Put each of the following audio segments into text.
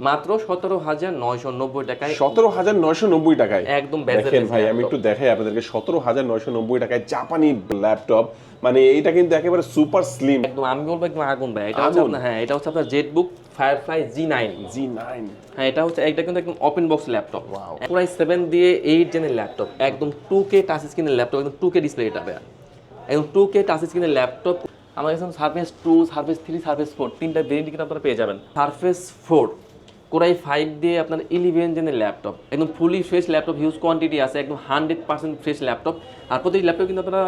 মাত্র সতেরো হাজার নয়শো নব্বই টাকায়। সতেরো হাজার নয়শো নব্বই টাকায়। একদম দেখেন ভাই আমি একটু দেখাই আপনাদেরকে সতেরো হাজার নয়শো নব্বই টাকায় জাপানি ল্যাপটপ মানে এইটা কিন্তু একেবারে সুপার স্লিম একদম আমি বলব একদম আগুন ভাই। এটা হচ্ছে? আপনার হ্যাঁ এটা হচ্ছে আপনার ZBook Firefly G nine G nine হ্যাঁ এটা হচ্ছে এটা কিন্তু একদম ওপেন বক্স ল্যাপটপ পুরাই সেভেন দিয়ে এইট জেনের ল্যাপটপ একদম টু কে টাচ স্ক্রিনের ল্যাপটপ একদম টু কে ডিসপ্লে এটা ভাইয়া। একদম টু কে টাচ স্ক্রিনের ল্যাপটপ আমার কাছে Surface two Surface three Surface four তিনটা ভেরিয়েন্ট কিন্তু আপনারা পেয়ে যাবেন। সার্ফেস ফোর কোরাই ফাইভ দিয়ে আপনার ইলেভেন জেনের ল্যাপটপ একদম fully fresh laptop huge quantity আছে একদম হান্ড্রেড পার্সেন্ট ফ্রেশ ল্যাপটপ আর প্রতিটি ল্যাপটপ কিন্তু আপনারা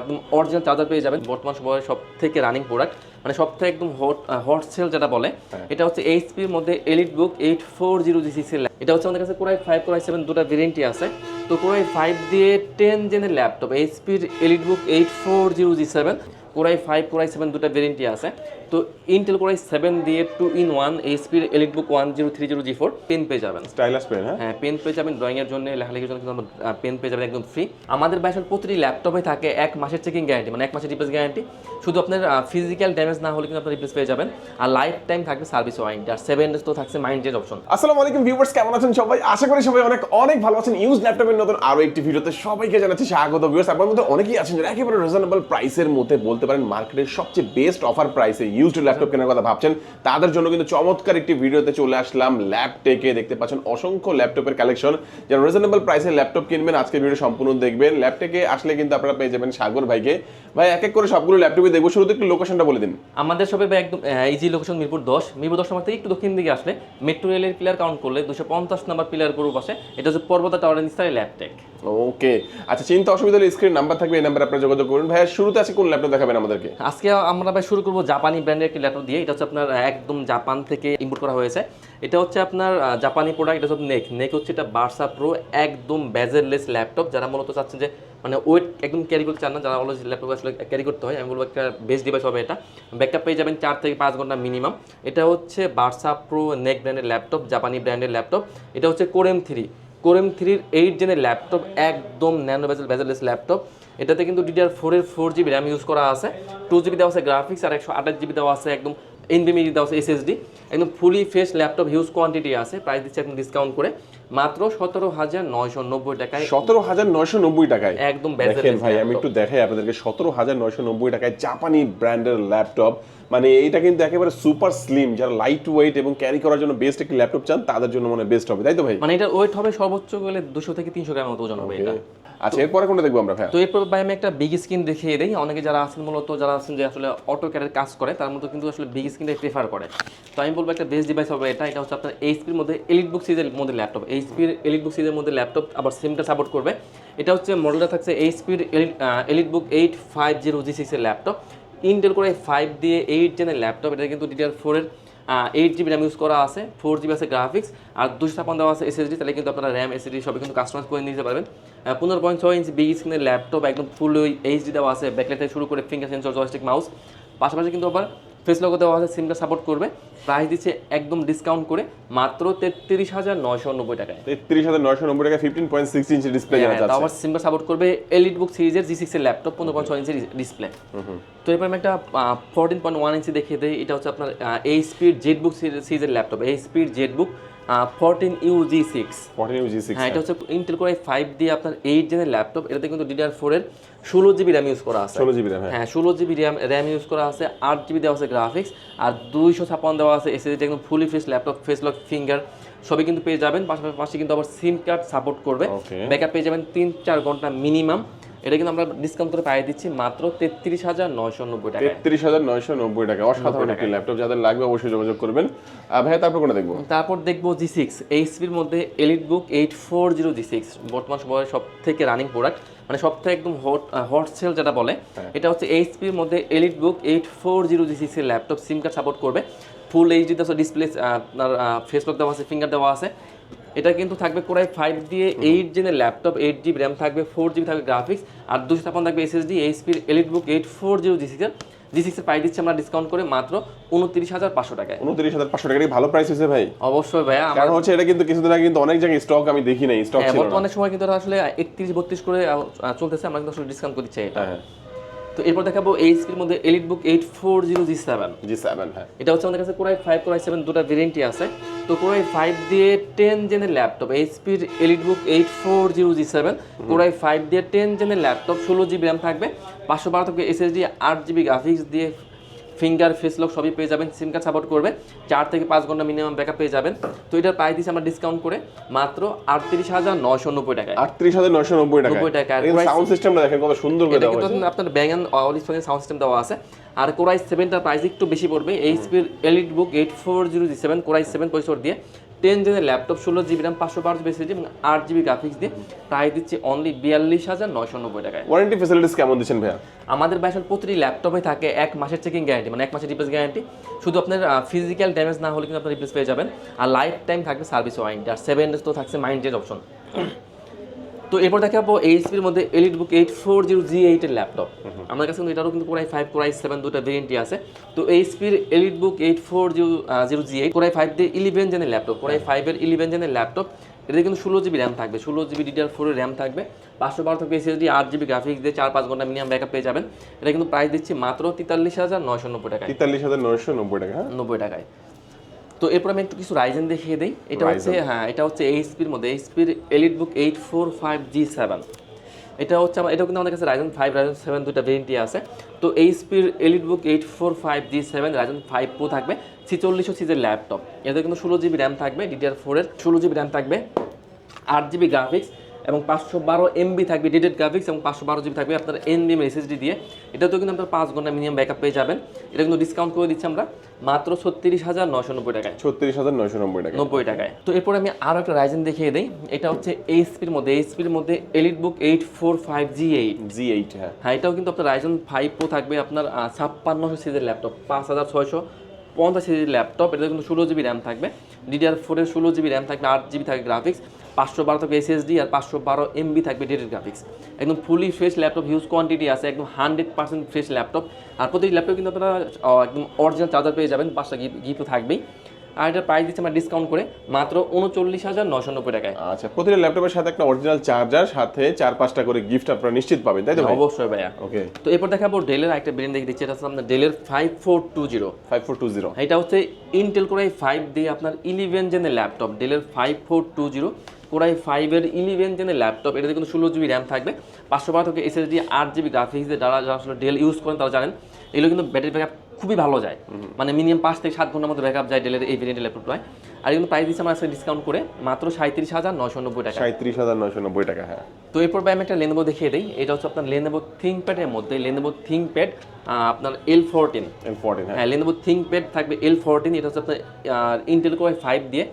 একদম অরিজিনাল চার্জার পেয়ে যাবেন। বর্তমান সময়ে সব থেকে রানিং প্রোডাক্ট মানে সব থেকে একদম হট হট সেল যেটা বলে এটা হচ্ছে এইচপির মধ্যে EliteBook eight four zero G six এটা হচ্ছে আমাদের কাছে কোরাই ফাইভ কোরাই সেভেন দুটা ভেরিয়েন্টই আছে। তো কোরাই ফাইভ দিয়ে টেন জেনের laptop এইচপির EliteBook eight four zero G seven core i five core i seven দুটা ভেরিয়েন্টই আছে। তো ইন্টেল কোরাই সেভেন দিয়ে two in one এইচপির EliteBook one zero three zero G four pen পেয়ে যাবেন। স্টাইলাস পেন হ্যাঁ? হ্যাঁ পেন পেয়ে যাবেন ড্রয়িং এর জন্য লেখালেখির জন্য কিন্তু পেন পেয়ে যাবেন একদম ফ্রি আমাদের ব্যাসার প্রতিটি ল্যাপটপে থাকে এক মাসের চেকিং গ্যারান্টি মানে এক মাসের রিপ্লেস গ্যারান্টি শুধু আপনার ফিজিক্যাল ড্যামেজ না হলে কিন্তু আপনার রিপ্লেস পেয়ে যাবেন। আর লাইফ টাইম থাকবে সার্ভিস ওয়ারেন্টি আর সেভেন ডেজ তো থাকছে মাইন্ড চেঞ্জ অপশন আসসালামু আলাইকুম ভিউয়ার্স কেমন আছেন সবাই? আশা করি সবাই অনেক অনেক ভালো আছেন। ইউজ ল্যাপটপের নতুন আরও একটি ভিডিওতে সবাইকে জানাচ্ছি স্বাগত ভিউয়ার্স আপনার মধ্যে অনেকেই আছেন যারা একেবারে রিজনেবল প্রাইসের মধ্যে বলতে পারেন মার্কেটের সবচেয়ে বেস্ট অফার প্রাইসে ইউজড ল্যাপটপ কেনার কথা ভাবছেন, তাদের জন্য কিন্তু চমৎকার একটি ভিডিওতে চলে আসলাম ল্যাপটেকে দেখতে পাচ্ছেন অসংখ্য ল্যাপটপের কালেকশন যারা রিজনেবল প্রাইসে ল্যাপটপ কিনবেন, আজকের ভিডিও সম্পূর্ণ দেখবেন। ল্যাপটেকে আসলে কিন্তু আপনারা পেয়ে যাবেন সাগর ভাইকে। ভাই, এক এক করে সবগুলো ল্যাপটপে দেখব। শুরুতে একটু লোকেশনটা বলে দিন। আমাদের সবে ভাই একদম ইজি লোকেশন মিরপুর দশ। মিরপুর দশ নম্বর থেকে একটু দক্ষিণ দিকে আসলে। মেট্রো রেলের পিলার কাউন্ট করলে দুশো পঞ্চাশ নম্বর পিলার পূর্ব পাশে এটা হচ্ছে পর্বতা টাওয়ারের নিস্তারে ল্যাপটেক ওকে আচ্ছা চিন্তা অসুবিধা হলে স্ক্রিন নাম্বার থাকবে, এই নাম্বারে আপনারা যোগাযোগ করুন। ভাইয়া, শুরুতে আছে কোন ল্যাপটপ দেখাবেন আমাদেরকে? আজকে আমরা ভাই শুরু করব জাপানি ব্র্যান্ডের একটি ল্যাপটপ দিয়ে। এটা হচ্ছে আপনার একদম জাপান থেকে ইম্পোর্ট করা হয়েছে। এটা হচ্ছে আপনার জাপানি প্রোডাক্ট এটা হচ্ছে নেক। নেক হচ্ছে এটা বার্সা প্রো একদম ব্যাজেরলেস ল্যাপটপ যারা মূলত চাচ্ছেন যে মানে ওয়েট একদম ক্যারি করতে চান না, যারা অলওয়েজ ল্যাপটপ আসলে ক্যারি করতে হয়, আমি বলব একটা বেস্ট ডিভাইস হবে এটা। ব্যাকআপ পেয়ে যাবেন চার থেকে পাঁচ ঘণ্টা মিনিমাম এটা হচ্ছে বার্সা প্রো নেক ব্র্যান্ডের ল্যাপটপ জাপানি ব্র্যান্ডের ল্যাপটপ এটা হচ্ছে core M three core M থ্রির এইট জেনের ল্যাপটপ একদম ন্যানো ভেজাল ভেজালেস ল্যাপটপ এটাতে কিন্তু ডিডিআর ফোরের ফোর জিবি র্যাম ইউজ করা আছে। টু জিবি দেওয়া আছে গ্রাফিক্স আর একশো আঠাশ জিবি দেওয়া আছে, একদম এনবিএমি দেওয়া আছে এসএসডি একদম fully fresh laptop huge quantity আছে প্রাইস দিচ্ছে একদম ডিসকাউন্ট করে। মাত্র সতেরো হাজার নয়শো নব্বই টাকায়। সতেরো হাজার নয়শো নব্বই টাকায়। একদম দেখেন ভাই আমি একটু দেখাই আপনাদেরকে সতেরো হাজার নয়শো নব্বই টাকায় জাপানি ব্র্যান্ডের ল্যাপটপ মানে এইটা কিন্তু একেবারে সুপার স্লিম যারা লাইট ওয়েট এবং ক্যারি করার জন্য বেস্ট একটি ল্যাপটপ চান তাদের জন্য মানে বেস্ট হবে তাই তো ভাই? মানে এটা ওয়েট হবে সর্বোচ্চ গেলে দুশো থেকে তিনশো গ্রামের মতো ওজন হবে এটা। আচ্ছা এরপরে কোনটা দেখব আমরা তো এরপর ভাই আমি একটা বিগ স্ক্রিন দেখিয়ে দিই। অনেকে যারা আছেন মূলত, যারা আছেন যে আসলে অটো ক্যারের কাজ করে, তার মধ্যে কিন্তু আসলে বিগ স্ক্রিনটাই প্রেফার করে। তো আমি বলব একটা বেস্ট ডিভাইস হবে এটা এটা হচ্ছে আপনার এইচপির মধ্যে এলিট বুক সিরিজের মধ্যে ল্যাপটপ এইচপির এলিট বুক সিরিজের মধ্যে ল্যাপটপ আবার সিমটা সাপোর্ট করবে। এটা হচ্ছে মডেলটা থাকছে এইচপির EliteBook eight five zero G সিক্সের ল্যাপটপ ইন্টেল করে ফাইভ দিয়ে এইট জেনের ল্যাপটপ এটা কিন্তু ডিটেল ফোরের এইট জিবি র্যাম ইউজ করা আছে ফোর জিবি আছে গ্রাফিক্স আর দুশো ছাপান দেওয়া আছে এসএসডি তাহলে কিন্তু আপনারা র্যাম এসএসডি সবই কিন্তু কাস্টমাইজ করে নিতে পারবেন। পনেরো পয়েন্ট ছয় ইঞ্চি বিগ স্ক্রিনের ল্যাপটপ একদম ফুল এইচডি দেওয়া আছে ব্যাকলাইট থেকে শুরু করে ফিঙ্গার সেন্সর জয়স্টিক মাউস পাশাপাশি কিন্তু আবার ফেস দেওয়া আছে সিমটা সাপোর্ট করবে। প্রাইস দিচ্ছে একদম ডিসকাউন্ট করে মাত্র তেত্রিশ হাজার নয়শো নব্বই টাকায়। তেত্রিশ হাজার নয়শো নব্বই টাকা fifteen point six inch display হ্যাঁ, আবার সিমটা সাপোর্ট করবে এলিট বুক সিরিজের জি সিক্সের ল্যাপটপ পনেরো পয়েন্ট ছয় ইঞ্চি ডিসপ্লে তো এরপর আমি একটা ফোরটিন পয়েন্ট ওয়ান ইঞ্চি দেখিয়ে দিই এটা হচ্ছে আপনার এই স্পিড জেড বুক সিরিজের ল্যাপটপ এই speed ZBook fourteen U G six fourteen G six হ্যাঁ এটা হচ্ছে ইন্টেল করে ফাইভ দিয়ে আপনার এইট জেনের ল্যাপটপ এটাতে কিন্তু ডিডিআর ফোরের ষোলো জিবি র্যাম ইউজ করা আছে। ষোলো জিবি র্যাম হ্যাঁ। হ্যাঁ ষোলো জিবি র্যাম র্যাম ইউজ করা আছে আট জিবি দেওয়া আছে গ্রাফিক্স আর দুইশো ছাপ্পান্ন দেওয়া আছে এসএসডি একদম fully fresh laptop face lock finger সবই কিন্তু পেয়ে যাবেন। পাশাপাশি কিন্তু আবার সিম কার্ড সাপোর্ট করবে। ব্যাকআপ পেয়ে যাবেন তিন চার ঘণ্টা মিনিমাম এটা কিন্তু আমরা ডিসকাউন্ট করে পাইয়ে দিচ্ছি মাত্র তেত্রিশ হাজার নয়শো নব্বই টাকায়। তেত্রিশ হাজার নয়শো নব্বই টাকা। অসাধারণ একটি ল্যাপটপ যাদের লাগবে অবশ্যই যোগাযোগ করবেন। ভাইয়া তারপর কোনটা দেখব? তারপর দেখব জি সিক্স এইচপির মধ্যে EliteBook eight four zero G six বর্তমান সময়ে সব থেকে রানিং প্রোডাক্ট মানে সব থেকে একদম হট হট সেল যেটা বলে এটা হচ্ছে এইচপির মধ্যে EliteBook eight four zero G সিক্সের ল্যাপটপ সিম কার্ড সাপোর্ট করবে। ফুল এইচডি দেওয়া ডিসপ্লে আপনার ফেস লক দেওয়া আছে ফিঙ্গার দেওয়া আছে। এটা কিন্তু থাকবে কোরাই ফাইভ দিয়ে এইট জেনের ল্যাপটপ এইট জিবি র্যাম থাকবে ফোর জিবি থাকবে গ্রাফিক্স আর দুশো ছাপ্পান্ন থাকবে SSD এইচপির EliteBook eight four zero G সিক্সের জি সিক্সের পাই দিচ্ছি আমরা ডিসকাউন্ট করে মাত্র উনত্রিশ হাজার পাঁচশো টাকায়। উনত্রিশ হাজার পাঁচশো টাকা ভালো প্রাইস হয়েছে ভাই। অবশ্যই ভাইয়া আমার কারণ হচ্ছে এটা কিন্তু কিছুদিন আগে কিন্তু অনেক জায়গায় স্টক আমি দেখি নাই স্টক হ্যাঁ, বর্তমানে সময় কিন্তু আসলে একত্রিশ বত্রিশ করে চলতেছে আমরা কিন্তু আসলে ডিসকাউন্ট করে দিচ্ছি এটা। হ্যাঁ। তো এরপর দেখাবো এইচপির মধ্যে EliteBook eight four zero G seven G seven হ্যাঁ। এটা হচ্ছে আমাদের কাছে কোরাই ফাইভ কোরাই সেভেন দুটো ভেরিয়েন্টই আছে। তো কোরাই ফাইভ দিয়ে টেন জেনের laptop এইচপির EliteBook eight four zero G seven core i five দিয়ে টেন জেনের ল্যাপটপ ষোলো জিবি র্যাম থাকবে। পাঁচশো বারো থেকে এসএসডি আট জিবি গ্রাফিক্স দিয়ে ফিঙ্গার ফেস লক সবই পেয়ে যাবেন সিম কার্ড সাপোর্ট করবে চার থেকে পাঁচ ঘণ্টা মিনিমাম ব্যাকআপ পেয়ে যাবেন। তো এটার প্রাইস দিচ্ছি আমরা ডিসকাউন্ট করে মাত্র আটত্রিশ হাজার নশো নব্বই টাকায়। আটত্রিশ হাজার নশো নব্বই টাকা 90 টাকা। সাউন্ড সিস্টেমটা দেখেন কত সুন্দর করে দেওয়া কিন্তু আপনার Bang and Olufsen sound system দেওয়া আছে। আর কোরাই সেভেনটার প্রাইস একটু বেশি পড়বে এইচপির EliteBook eight four zero G seven core i seven পঁয়ষট্টি দিয়ে। টেন জেনের ল্যাপটপ ষোলো জিবি র্যাম পাঁচশো বারো বেশি এবং আট জিবি গ্রাফিক্স দিয়ে প্রায় দিচ্ছে অনলি বিয়াল্লিশ হাজার নয়শো নব্বই টাকায়। ওয়ারেন্টি ফেসিলিটিস কেমন দিচ্ছেন ভাইয়া? আমাদের ব্যাসার প্রতিটি ল্যাপটপে থাকে এক মাসের চেকিং গ্যারান্টি মানে এক মাসের রিপ্লেস গ্যারান্টি শুধু আপনার ফিজিক্যাল ড্যামেজ না হলে কিন্তু আপনার রিপ্লেস পেয়ে যাবেন। আর লাইফ টাইম থাকবে সার্ভিস ওয়ারেন্টি আর সেভেন ডেজ তো থাকছে মাইন্ড চেঞ্জ অপশন তো এরপর দেখাবো এইচপির মধ্যে EliteBook eight four zero G এইটের ল্যাপটপ আমার কাছে কিন্তু এটারও কিন্তু কোরাই ফাইভ কোরাই সেভেন দুটো ভেরিয়েন্টই আছে। তো এইচপির Elite Book eight four zero zero G eight core i five দিয়ে ইলেভেন জেনের ল্যাপটপ কোরাই ফাইভের ইলেভেন জেনের ল্যাপটপ এটাতে কিন্তু ষোলো জিবি র্যাম থাকবে। ষোলো জিবি ডিডিআর ফোরের র্যাম থাকবে। পাঁচশো বারো থাকবে এসএসডি আট জিবি গ্রাফিক্স দিয়ে চার পাঁচ ঘণ্টা মিনিমাম ব্যাকআপ পেয়ে যাবেন। এটা কিন্তু প্রাইস দিচ্ছি মাত্র তেতাল্লিশ হাজার নয়শো নব্বই টাকায়। তেতাল্লিশ হাজার নয়শো নব্বই টাকা হ্যাঁ? নব্বই টাকায়। তো এরপর আমি একটু কিছু রাইজেন দেখিয়ে দিই। এটা হচ্ছে হ্যাঁ এটা হচ্ছে এইচপির মধ্যে এইচপির EliteBook eight four five G seven এটা হচ্ছে আমার এটাও কিন্তু আমাদের কাছে রাইজন ফাইভ রাইজন সেভেন দুইটা ভেরিয়েন্টই আছে। তো এইচপির EliteBook eight four five G seven Ryzen five pro থাকবে। ছিচল্লিশশো সিজের ল্যাপটপ এতে কিন্তু ষোলো জিবি র্যাম থাকবে ডিডিআর ফোরের ষোলো জিবি র্যাম থাকবে। আট জিবি গ্রাফিক্স এবং পাঁচশো বারো এমবি থাকবে ডিটেড গ্রাফিক্স এবং পাঁচশো বারো জিবি থাকবে আপনার এনবিএম এসএসডি দিয়ে। এটাতেও কিন্তু আপনার পাঁচ ঘণ্টা মিনিমাম ব্যাকআপ পেয়ে যাবেন। এটা কিন্তু ডিসকাউন্ট করে দিচ্ছি আমরা। মাত্র ছত্রিশ হাজার নশো নব্বই টাকায়। ছত্রিশ হাজার নয়শো নব্বই টাকা নব্বই টাকায়। তো এরপর আমি আরও একটা রাইজেন দেখিয়ে দিই। এটা হচ্ছে এইচপির মধ্যে। এইচপির মধ্যে EliteBook eight four five G eight G eight হ্যাঁ। হ্যাঁ এটাও কিন্তু আপনার রাইজন ফাইভ প্রো থাকবে আপনার ছাপ্পান্নশো সিজের ল্যাপটপ পাঁচ হাজার ছয়শো পঞ্চাশ সিজের ল্যাপটপ এটা কিন্তু ষোলো জিবি র্যাম থাকবে। ডিডিআর ফোরের ষোলো জিবি র্যাম থাকবে আট জিবি থাকবে গ্রাফিক্স পাঁচশো বারো থাকবে এসএসডি আর পাঁচশো বারো এমবি থাকবে ডেটেড গ্রাফিক্স একদম fully fresh laptop huge quantity আছে, একদম হান্ড্রেড পার্সেন্ট ফ্রেশ ল্যাপটপ আর প্রতিটি ল্যাপটপ কিন্তু আপনারা একদম অরিজিনাল চার্জার পেয়ে যাবেন, পাঁচটা গিফট থাকবেই। আর এটার প্রাইস দিচ্ছে আমরা ডিসকাউন্ট করে মাত্র উনচল্লিশ হাজার নশো নব্বই টাকায়। আচ্ছা প্রতিটা ল্যাপটপের সাথে একটা অরিজিনাল চার্জার সাথে চার পাঁচটা করে গিফট আপনারা নিশ্চিত পাবেন তাই তো অবশ্যই ভাইয়া। ওকে তো এরপর দেখাবো ডেলের একটা ব্রেন দেখে দিচ্ছি এটা হচ্ছে আপনার ডেলের five four two zero five four two zero এটা হচ্ছে ইন্টেল কোরাই ফাইভ দিয়ে আপনার ইলেভেন জেনের ল্যাপটপ ডেলের five four two zero core i ফাইভের ইলেভেন জেনের ল্যাপটপ এটাতে কিন্তু ষোলো জিবি র্যাম থাকবে। পাঁচশো বারো থেকে এসএসডি আট জিবি গ্রাফিক্স দিয়ে যারা যারা আসলে ডেল ইউজ করেন তারা জানেন এগুলো কিন্তু ব্যাটারি ব্যাকআপ খুবই ভালো যায়। মানে মিনিমাম পাঁচ থেকে সাত ঘণ্টার মধ্যে ব্যাকআপ যায় ডেলের এই ভেরিয়েন্টের ল্যাপটপটায় আর কিন্তু প্রাইস দিচ্ছে আমার ডিসকাউন্ট করে মাত্র সাঁত্রিশ হাজার নয়শো নব্বই টাকা। সাঁত্রিশ হাজার নয়শো নব্বই টাকা হ্যাঁ। তো এরপর ভাই আমি একটা লেনোভো দেখিয়ে দিই। এটা হচ্ছে আপনার লেনোভো থিঙ্কপ্যাডের মধ্যে লেনোভো থিঙ্কপ্যাড আপনার এল ফোরটিন এল ফোরটিন হ্যাঁ। হ্যাঁ লেনোভো থিঙ্কপ্যাড থাকবে এল ফোরটিন এটা হচ্ছে আপনার ইন্টেল কোর ফাইভ দিয়ে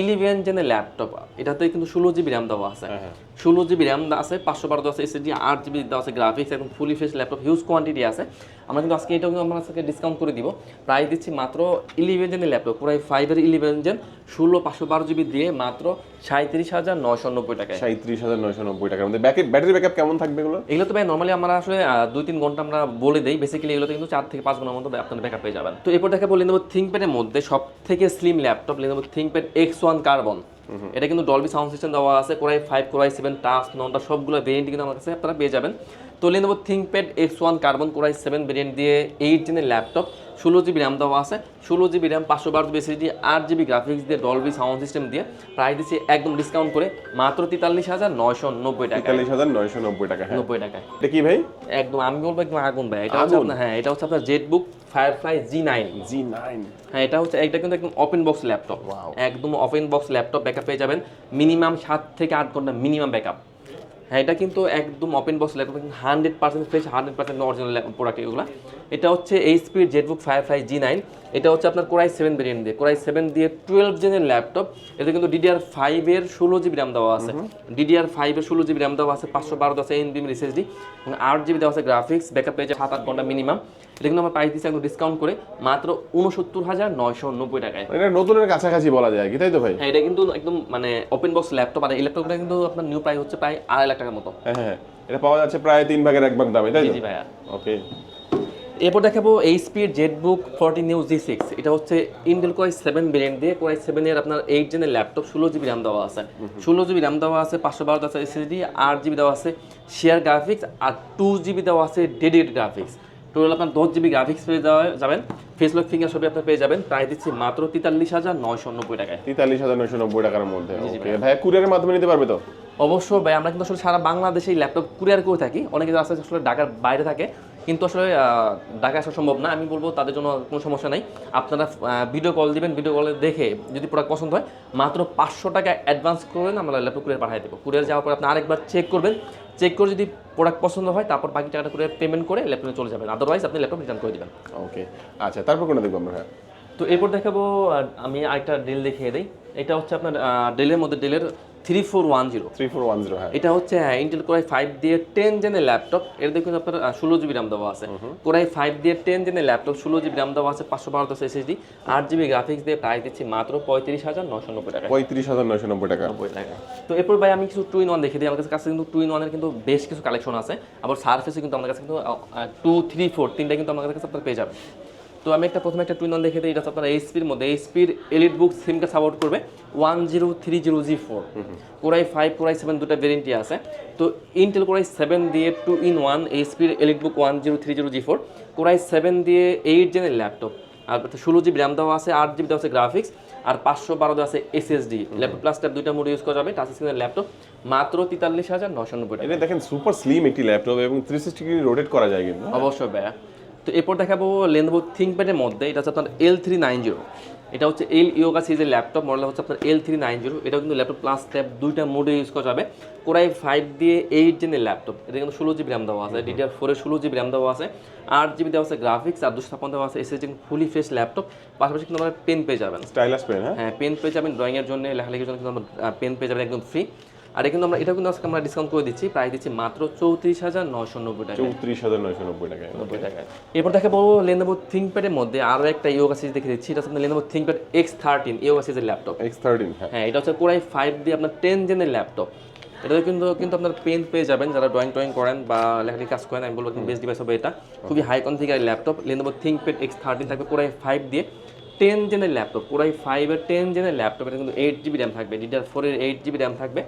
ইলেভেন জেনের ল্যাপটপ এটাতে কিন্তু ষোলো জিবি র্যাম দেওয়া আছে। হ্যাঁ, হ্যাঁ। ষোলো জিবি র্যাম আছে পাঁচশো বারো দেওয়া আছে এসএসডি আট জিবি দেওয়া আছে গ্রাফিক্স একদম fully fresh laptop huge quantity আছে। আমরা কিন্তু আজকে এটাও কিন্তু আমরা আজকে ডিসকাউন্ট করে দিব। প্রাইস দিচ্ছি মাত্র ইলেভেন জেনের ল্যাপটপ পুরো ফাইভের ইলেভেন জেন ষোলো পাঁচশো বারো জিবি দিয়ে মাত্র সাঁত্রিশ হাজার নয়শো নব্বই টাকায়। সাঁত্রিশ হাজার নয়শো নব্বই টাকার মধ্যে ব্যাকেট ব্যাটারি ব্যাকআপ কেমন থাকবে এগুলো? এগুলো তো ভাই নর্মালি আমরা আসলে দুই তিন ঘণ্টা আমরা বলে দিই। বেসিক্যালি এগুলোতে কিন্তু চার থেকে পাঁচ ঘণ্টার মতো আপনার ব্যাকআপ পেয়ে যাবেন। তো এরপর দেখা বলি নেব থিঙ্কপ্যাডের মধ্যে সব থেকে slim laptop Lenovo ThinkPad X one carbon এটা কিন্তু ডলবি সাউন্ড সিস্টেম দেওয়া আছে core i five core i seven touch নটা সবগুলো ভেরিয়েন্ট কিন্তু আমার কাছে আপনারা পেয়ে যাবেন। তো Lenovo ThinkPad X one carbon core i seven variant দিয়ে এইট জেনের ল্যাপটপ ষোলো জিবি র্যাম দেওয়া আছে। ষোলো জিবি র্যাম পাঁচশো বারো জিবি এসএসডি আট জিবি গ্রাফিক্স দিয়ে ডলবি সাউন্ড সিস্টেম দিয়ে প্রাইস দিচ্ছে একদম ডিসকাউন্ট করে মাত্র তেতাল্লিশ হাজার নয়শো নব্বই টাকা তেতাল্লিশ হাজার নয়শো নব্বই টাকা হ্যাঁ। নব্বই টাকা এটা কি ভাই? একদম আমি বলব একদম আগুন ভাই। এটা হচ্ছে আপনার হ্যাঁ এটা হচ্ছে আপনার ZBook Firefly G nine G nine হ্যাঁ এটা হচ্ছে এটা কিন্তু একদম ওপেন বক্স ল্যাপটপ একদম ওপেন বক্স ল্যাপটপ ব্যাকআপ পেয়ে যাবেন। মিনিমাম সাত থেকে আট ঘণ্টা মিনিমাম ব্যাকআপ হ্যাঁ এটা কিন্তু একদম open box laptop hundred percent fresh hundred percent original product এগুলো। এটা হচ্ছে এইচপির জেটবুক ফাইভ জি নাইন এটা হচ্ছে আপনার কোরাই সেভেন ভেরিয়েন্ট দিয়ে। কোরাই সেভেন দিয়ে টুয়েলভ জেনের ল্যাপটপ এতে কিন্তু ডিডিআর ফাইভের ষোলো জিবি র্যাম দেওয়া আছে। ডিডিআর ফাইভের ষোলো জিবি র্যাম দেওয়া আছে পাঁচশো বারো দশ আছে এনবিএম এসএসডি এবং আট জিবি দেওয়া আছে গ্রাফিক্স ব্যাকআপ পেয়েছে সাত আট ঘণ্টা মিনিমাম এটা কিন্তু আমার প্রাইস দিচ্ছে একদম ডিসকাউন্ট করে মাত্র উনসত্তর হাজার নয়শো নব্বই টাকায়। এটা নতুনের কাছাকাছি বলা যায় কি তাই তো ভাই? হ্যাঁ এটা কিন্তু একদম মানে ওপেন বক্স ল্যাপটপ আর এই ল্যাপটপটা কিন্তু আপনার নিউ প্রাইস হচ্ছে প্রায় আড়াই লাখ টাকার মতো। হ্যাঁ হ্যাঁ এটা পাওয়া যাচ্ছে প্রায় তিন ভাগের এক ভাগ দামে তাই জি ভাইয়া। ওকে এরপর দেখাবো এইচপির ZBook forty new G six এটা হচ্ছে ইন্টেল কোয়াই সেভেন ভেরিয়েন্ট দিয়ে কোয়াই সেভেনের আপনার এইট জেনের ল্যাপটপ ষোলো জিবি র্যাম দেওয়া আছে। ষোলো জিবি র্যাম দেওয়া আছে পাঁচশো বারো আছে এসএসডি আট জিবি দেওয়া আছে শেয়ার গ্রাফিক্স আর টু জিবি দেওয়া আছে ডেডিকেটেড গ্রাফিক্স টোটাল আপনার দশ জিবি গ্রাফিক্স পেয়ে যাওয়া যাবেন। ফেসলক ফিঙ্গার ছবি আপনার পেয়ে যাবেন। প্রায় দিচ্ছি মাত্র তেতাল্লিশ হাজার নয়শো নব্বই টাকায়। তেতাল্লিশ হাজার নয়শো নব্বই টাকার মধ্যে ভাই কুরিয়ারের মাধ্যমে নিতে পারবে তো? অবশ্য ভাই আমরা কিন্তু আসলে সারা বাংলাদেশে ল্যাপটপ কুরিয়ার করে থাকি। অনেকে আছে আসলে ঢাকার বাইরে থাকে। কিন্তু আসলে ঢাকা আসা সম্ভব না। আমি বলব তাদের জন্য কোনো সমস্যা নাই। আপনারা ভিডিও কল দিবেন। ভিডিও কলে দেখে যদি প্রোডাক্ট পছন্দ হয় মাত্র পাঁচশো টাকা অ্যাডভান্স করবেন আমরা ল্যাপটপ কুরিয়ার পাঠিয়ে দেবো। কুরিয়ার যাওয়ার পর আপনি আরেকবার চেক করবেন। চেক করে যদি প্রোডাক্ট পছন্দ হয় তারপর বাকি টাকাটা করে পেমেন্ট করে ল্যাপটপে চলে যাবেন। আদারওয়াইজ আপনি ল্যাপটপ রিটার্ন করে দেবেন। ওকে আচ্ছা তারপর কোনটা দেখব আমরা? হ্যাঁ তো এরপর দেখাবো আমি আরেকটা ডেল দেখিয়ে দিই। এটা হচ্ছে আপনার ডেলের মধ্যে ডেলের three four one zero three four one zero হ্যাঁ। এটা হচ্ছে ইন্টেল কোরাই ফাইভ দিয়ে টেন জেনের ল্যাপটপ এর দেখুন আপনার ষোলো জিবি র্যাম দেওয়া আছে। কোরাই ফাইভ দিয়ে টেন জেনের ল্যাপটপ ষোলো জিবি র্যাম দেওয়া আছে পাঁচশো বারো দশ এসএসডি আট জিবি গ্রাফিক্স দিয়ে প্রাইস দিচ্ছি মাত্র পঁয়ত্রিশ হাজার নশো নব্বই টাকা। পঁয়ত্রিশ হাজার নয়শো নব্বই টাকা। নব্বই টাকা। তো এরপর ভাই আমি কিছু টু ইন ওয়ান দেখে দিই। আমার কাছে কিন্তু টু ইন ওয়ানের কিন্তু বেশ কিছু কালেকশন আছে। আবার সার্ফেসে কিন্তু আমার কাছে কিন্তু টু থ্রি ফোর তিনটা কিন্তু আমার কাছে আপনার পেয়ে যাবেন। তো আমি একটা প্রথমে একটা টু ইন ওয়ান দেখে দিই এটা আপনার এইচপির মধ্যে। এইচপির এলিট বুক সিমকে সাপোর্ট করবে। One zero three zero G four core i five core i seven দুটো ভেরিয়েন্টই আছে। তো ইন্টেল কোরাই সেভেন দিয়ে two in one এইচপির EliteBook one zero three zero G four core i seven দিয়ে এইট জেনের laptop আর ষোলো জিবি র্যাম দেওয়া আছে আট জিবি দেওয়া আছে গ্রাফিক্স আর পাঁচশো বারো দেওয়া আছে এসএসডি ল্যাপটপ প্লাস ট্যাব দুইটা মোড ইউজ করা যাবে টাচ স্ক্রিনের ল্যাপটপ মাত্র তেতাল্লিশ হাজার নশো নব্বই টাকা। এটা দেখেন সুপার স্লিম একটি ল্যাপটপ এবং থ্রি সিক্সটি ডিগ্রি রোটেট করা যায় কিন্তু অবশ্যই ব্যয় তো এরপর দেখাবো লেনোভো থিঙ্কপ্যাডের মধ্যে এটা হচ্ছে আপনার এল থ্রি নাইন জিরো এটা হচ্ছে এল ইয়োগা সিরিজের ল্যাপটপ মডেল হচ্ছে আপনার এল থ্রি নাইন জিরো এটা কিন্তু ল্যাপটপ প্লাস ট্যাব দুইটা মোডে ইউজ করা যাবে। কোরাই ফাইভ দিয়ে এইট জেনের ল্যাপটপ এটা কিন্তু ষোলো জিবি র্যাম দেওয়া আছে। ডিডিআর ফোরে ষোলো জিবি র্যাম দেওয়া আছে। আট জিবি দেওয়া আছে গ্রাফিক্স আর দুশো ছাপ্পান্ন দেওয়া আছে এসএসডি ফুলি ফ্রেশ ল্যাপটপ পাশাপাশি কিন্তু আমরা পেন পেয়ে যাবেন। স্টাইলাস পেন হ্যাঁ? হ্যাঁ পেন পেয়ে যাবেন। ড্রয়িংয়ের জন্য লেখালেখির জন্য কিন্তু আমরা পেন পেয়ে যাবেন একদম ফ্রি আর এটা কিন্তু আমরা এটা কিন্তু আজকে আমরা ডিসকাউন্ট করে দিচ্ছি। প্রায় দিচ্ছি মাত্র চৌত্রিশ হাজার নশো নব্বই টাকা চৌত্রিশ হাজার নয়শো নব্বই টাকা নব্বই টাকায়। এরপর দেখে বলব লেনোভো থিঙ্কপ্যাডের মধ্যে আরও একটা ইয়োগা সিরিজ দেখে দিচ্ছি। এটা হচ্ছে Lenovo ThinkPad X thirteen Yoga সিরিজের ল্যাপটপ এক্স থার্টিন হ্যাঁ। এটা হচ্ছে কোরাই ফাইভ দিয়ে আপনার টেন জেনের ল্যাপটপ এটাতে কিন্তু কিন্তু আপনার পেন পেয়ে যাবেন। যারা ড্রয়িং ট্রয়িং করেন বা লেখালেখি কাজ করেন আমি বলব বেস্ট ডিভাইস হবে এটা। খুবই high configure laptop Lenovo ThinkPad X thirteen থাকবে কোরাই ফাইভ দিয়ে টেন জেনের ল্যাপটপ কোরাই ফাইভের টেন জেনের ল্যাপটপ এটা কিন্তু এইট জিবি র্যাম থাকবে। ডিডিআর ফোরের এইট জিবি র্যাম থাকবে।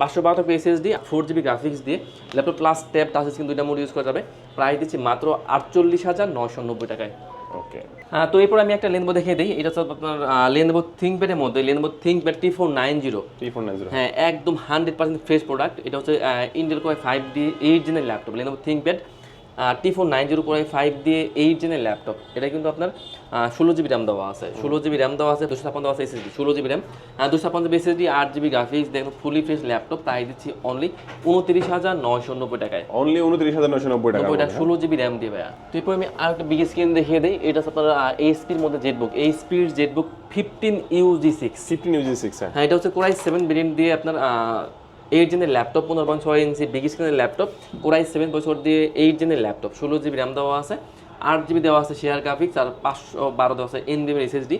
পাঁচশো বারো এসএসডি ফোর জিবি গ্রাফিক্স দিয়ে laptop plus tab touch screen দুইটা মোড ইউজ করা যাবে। প্রাইস দিচ্ছি মাত্র আটচল্লিশ হাজার নশো নব্বই টাকায়। ওকে হ্যাঁ তো এরপর আমি একটা লেনবো দেখে দিই। এটা হচ্ছে আপনার লেনবো থিঙ্কপ্যাডের মধ্যে Lenovo ThinkPad T four nine zero T four nine zero হ্যাঁ একদম হান্ড্রেড পার্সেন্ট ফ্রেশ প্রোডাক্ট এটা হচ্ছে Intel core i five D eight জেনের laptop Lenovo ThinkPad T four nine zero core i five দিয়ে eight জেনের laptop এটা কিন্তু আপনার ষোলো জিবি র্যাম দেওয়া আছে। ষোলো জিবি র্যাম দেওয়া আছে দুশো ছাপ্পান্ন দেওয়া আছে এসএসডি ষোলো জিবি র্যাম দুশো ছাপ্পান্ন জিবি এসএসডি আট জিবি গ্রাফিক্স দেখুন ফুলি ফ্রেশ ল্যাপটপ তাই দিচ্ছি অনলি উনত্রিশ হাজার নয়শো নব্বই টাকায়। অনলি উনত্রিশ হাজার নয়শো নব্বই টাকা ওইটা ষোলো জিবি র্যাম দিয়ে ভাইয়া। তো এরপর আমি আর একটা বিগ স্ক্রিন দেখিয়ে দিই এটা হচ্ছে আপনার এইচপির মধ্যে ZBook এইচপির ZBook fifteen U G six fifteen U G six হ্যাঁ। হ্যাঁ এটা হচ্ছে কোরাই সেভেন ভেরিয়েন্ট দিয়ে আপনার এইট জেনের ল্যাপটপ পনেরো পয়েন্ট ছয় ইঞ্চি বিগ স্ক্রিনের ল্যাপটপ কোরাই সেভেন বছর দিয়ে এইট জেনের ল্যাপটপ ষোলো জিবি র্যাম দেওয়া আছে, আট জিবি দেওয়া আছে শেয়ার গ্রাফিক্স আর পাঁচশো বারো দেওয়া আছে এন ডিমের এসএসডি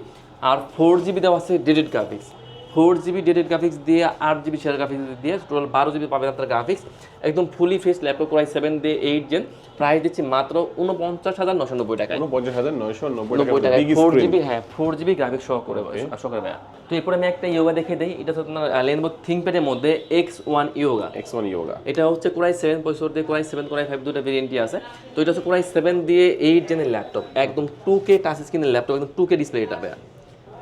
আর ফোর জিবি দেওয়া আছে ডেডেড গ্রাফিক্স ফোর জিবি ডেডেড গ্রাফিক্স দিয়ে আট জিবি শেয়ার গ্রাফিক্স দিয়ে টোটাল বারো জিবি পাবেন আপনার গ্রাফিক্স একদম ফুলি ফেস ল্যাপটপ কোরাই সেভেন দিয়ে এইট জেন প্রাইস দিচ্ছি মাত্র উনপঞ্চাশ হাজার নশো নব্বই টাকায়। উনপঞ্চাশ হাজার নয়শো নব্বই টাকা টাকা ফোর জিবি হ্যাঁ ফোর জিবি গ্রাফিক্স সহ করে ভাইয়া। তো এরপরে আমি একটা ইয়োগা দেখে দিই। এটা হচ্ছে আপনার লেনবো থিঙ্কপ্যাডের মধ্যে X one Yoga X one Yoga এটা হচ্ছে কোরাই সেভেন পঁয়ষট্টি দিয়ে কোরাই সেভেন কোরাই ফাইভ দুটা ভেরিয়েন্টই আছে। তো এটা হচ্ছে কোরাই সেভেন দিয়ে এইট জেনের ল্যাপটপ একদম টু কে টাচ স্ক্রিনের ল্যাপটপ একদম টু কে ডিসপ্লে এটা ভাইয়া।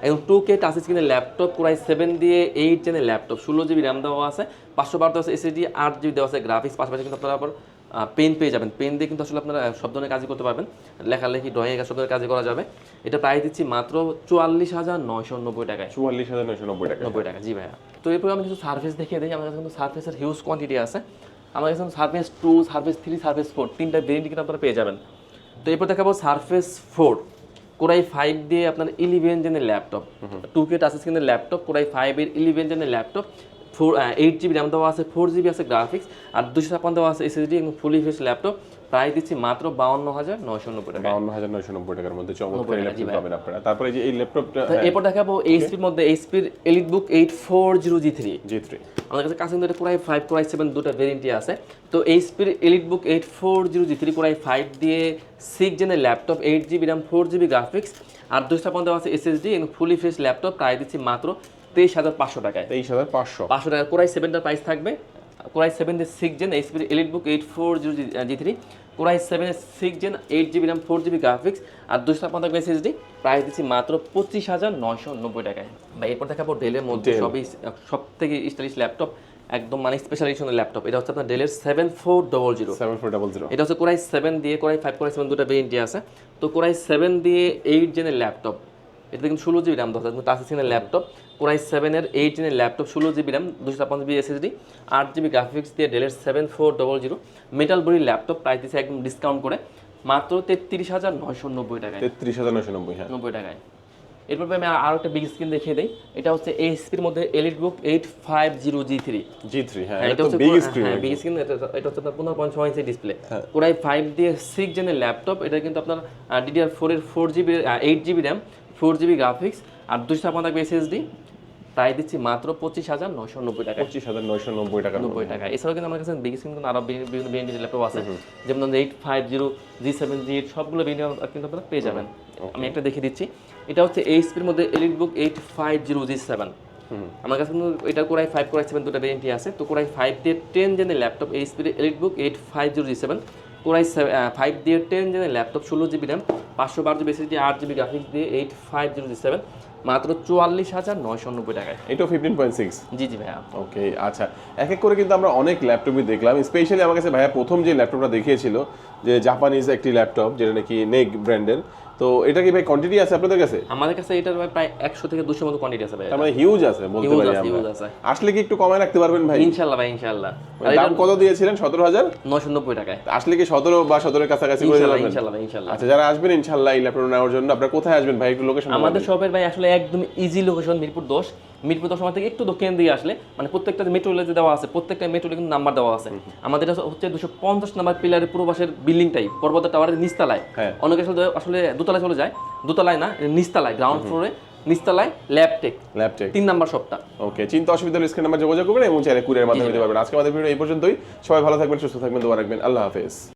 একদম টু কে টাচ স্ক্রিনের ল্যাপটপ কোরাই সেভেন দিয়ে এইট জেনের ল্যাপটপ ষোলো জিবি র্যাম দেওয়া আছে পাঁচশো বারো দেওয়া আছে এসএসডি আট জিবি দেওয়া আছে গ্রাফিক্স পাশাপাশি কিন্তু আপনারা আবার পেন পেয়ে যাবেন। পেন দিয়ে কিন্তু আসলে আপনারা সব ধরনের কাজই করতে পারবেন। লেখালেখি ড্রয়িং সব ধরনের কাজই করা যাবে। এটা প্রাইস দিচ্ছি মাত্র চুয়াল্লিশ হাজার নয়শো নব্বই টাকায়। চুয়াল্লিশ হাজার নয়শো নব্বই টাকা নব্বই টাকা জি ভাইয়া। তো এরপর আমি কিছু সার্ভিস দেখিয়ে দিই। আমার কাছে কিন্তু সার্ভিসের হিউজ কোয়ান্টিটি আছে। আমার কাছে service two service three service four তিনটা ভেরিয়েন্ট কিন্তু আপনারা পেয়ে যাবেন। তো এরপর দেখাবো সার্ফেস ফোর কোরাই ফাইভ দিয়ে আপনার ইলেভেন জেনের ল্যাপটপ টু কে টাচ স্ক্রিনের ল্যাপটপ কোরাই ফাইভের eleven জেনের laptop four eight GB RAM দেওয়া আছে ফোর জিবি আছে গ্রাফিক্স আর দুশো ছাপ্পান্ন দেওয়া আছে এসএসডি এবং ফুলি ফেস ল্যাপটপ প্রাইস দিচ্ছি মাত্র বাউন্ন হাজার নয়শো নব্বই টাকা। বাউন্ন হাজার নয়শো নব্বই টাকার মধ্যে চমৎকার ল্যাপটপ। পাবেন আপনারা। তারপরে যে এই ল্যাপটপটা এরপর দেখাবো এইচপির মধ্যে এইচপির EliteBook eight four zero G three G three আমাদের কাছে কাছে কিন্তু এটা কোরাই ফাইভ কোরাই সেভেন দুটো ভেরিয়েন্টই আছে। তো এইচপির EliteBook eight four zero G three core i five দিয়ে six জেনের laptop eight GB RAM four GB graphics আর দুইশো পঞ্চাশ আছে এসএসডি এবং ফুলি ফ্রেশ ল্যাপটপ প্রায় দিচ্ছি মাত্র তেইশ হাজার পাঁচশো টাকায়। তেইশ হাজার পাঁচশো। পাঁচশো টাকা কোরাই সেভেনটার প্রাইস থাকবে। কোরাই সেভেন দিয়ে six gen এইচপির EliteBook eight four zero G three core i seven six gen eight GB RAM four GB graphics আর দুশো পঞ্চাশ এসএসডি প্রাইস দিচ্ছি মাত্র পঁচিশ হাজার নয়শো নব্বই টাকায়। বা এরপর দেখাবো ডেলের মধ্যে সবই সব থেকে স্টাইলিশ ল্যাপটপ একদম মানে স্পেশাল এডিশনের ল্যাপটপ এটা হচ্ছে আপনার ডেলের seven four double zero seven four double zero এটা হচ্ছে কোরাই সেভেন দিয়ে core i five core i seven দুটো বেরিয়ে আছে। তো কোরাই সেভেন দিয়ে এইট জেনের ল্যাপটপ এটা কিন্তু ষোলো জিবি র্যাম দশ হাজার টাচ স্ক্রিনের ল্যাপটপ কোরাই সেভেনের এইট জেনের ল্যাপটপ ষোলো জিবি র্যাম দুশো ছাপ্পান্ন জিবি এসএসডি আট জিবি গ্রাফিক্স দিয়ে ডেলের seven four double zero metal বডির ল্যাপটপ প্রাইস দিচ্ছে একদম ডিসকাউন্ট করে মাত্র তেত্রিশ হাজার নয়শো নব্বই টাকায়। তেত্রিশ হাজার নয়শো নব্বই হ্যাঁ। নব্বই টাকায়। এরপর আমি আরও একটা বিগ স্ক্রিন দেখিয়ে দিই এটা হচ্ছে এইচপির মধ্যে EliteBook eight five zero G three G three হ্যাঁ হ্যাঁ, এটা এটা হচ্ছে বিগ স্ক্রিন হ্যাঁ, big screen, এটা হচ্ছে আপনার পনেরো ছয় ইঞ্চি ডিসপ্লে কোরাই ফাইভ দিয়ে সিক্স জেনের ল্যাপটপ এটা কিন্তু আপনার ডিডিআর ফোর এর four GB eight GB RAM four GB graphics আর দুশো ছাপ্পান্ন থাকবে এসএসডি প্রায় দিচ্ছি মাত্র পঁচিশ হাজার নয়শো নব্বই টাকা। পঁচিশ হাজার নয়শো নব্বই টাকা নব্বই টাকা। এছাড়াও কিন্তু আমার কাছে বিগ স্ক্রিন কিন্তু আরও বিভিন্ন বিভিন্ন ল্যাপটপ আছে। যেমন ধরুন eight five zero G seven G eight সবগুলো বিভিন্ন কিন্তু আপনারা পেয়ে যাবেন। আমি একটা দেখিয়ে দিচ্ছি। এটা হচ্ছে এইচপির মধ্যে elite book eight five zero G seven আমার কাছে কিন্তু এটা কোরাই ফাইভ কোরাই সেভেন দুটো ভেরিয়েন্টই আছে। তো কোরাই ফাইভ দিয়ে টেন জেনের laptop এইচপির elite book eight five zero G seven core i five দিয়ে টেন জেনের ল্যাপটপ ষোলো জিবি র্যাম পাঁচশো বারো জিবি এসএসডি আট জিবি গ্রাফিক্স দিয়ে eight five zero G seven মাত্র চুয়াল্লিশ হাজার নয়শো নব্বই টাকায়। এটাও fifteen point six G G ভাইয়া। ওকে আচ্ছা। এক এক করে কিন্তু আমরা অনেক ল্যাপটপই দেখলাম স্পেশালি আমার কাছে ভাইয়া প্রথম যে ল্যাপটপটা দেখিয়েছিল যে জাপানিজ একটি ল্যাপটপ যেটা নাকি নেক ব্র্যান্ডের তো এটা কি ভাই কোয়ান্টিটি আছে আপনাদের কাছে? আমাদের কাছে এটার প্রায় একশো থেকে 200 মতো কোয়ান্টিটি আছে ভাই তার মানে হিউজ আছে বলতে পারি আমরা। হিউজ আছে। আসলে কি একটু কমায় রাখতে পারবেন ভাই? ইনশাআল্লাহ ভাই ইনশাল্লাহ। মানে দাম কত দিয়েছিলেন? সতেরো হাজার? নশো নব্বই টাকায়। আসলে কি সতেরো বা সতেরোর কাছাকাছি করে ইনশাল্লাহ ইনশাআল্লাহ ইনশাআল্লাহ ভাই আচ্ছা যারা আসবেন ইনশাআল্লাহ এই ল্যাপটপ নেওয়ার জন্য। আপনারা কোথায় আসবেন ভাই? একটু লোকেশন আমাদের শপের ভাই আসলে একদম ইজি লোকেশন মিরপুর দশ। মিরপুর দশ আমার থেকে একটু দক্ষিণ দিকে আসলে মানে প্রত্যেকটা মেট্রো রেলে দেওয়া আছে প্রত্যেকটা মেট্রো কিন্তু নাম্বার দেওয়া আছে। আমাদের হচ্ছে দুশো পঞ্চাশ নাম্বার পিলারের পূর্ব পাশের বিল্ডিংটাই পর্বত টাওয়ারের নিচতলায়। হ্যাঁ। অনেকে আসলে আসলে দোতলায় চলে যায়। দোতলায় না নিচতলায় গ্রাউন্ড ফ্লোরে ল্যাবটেক তিন নাম্বার ওকে চিন্তা অসুবিধা হলে স্ক্রিন নাম্বার যোগাযোগ করবেন এবং চাইলে কুরিয়ার মাধ্যমে দিতে পারবেন। আজকে আমাদের ভিডিও এই পর্যন্তই। সবাই ভালো থাকবেন সুস্থ থাকবেন দোয়া রাখবেন। আল্লাহ হাফেজ।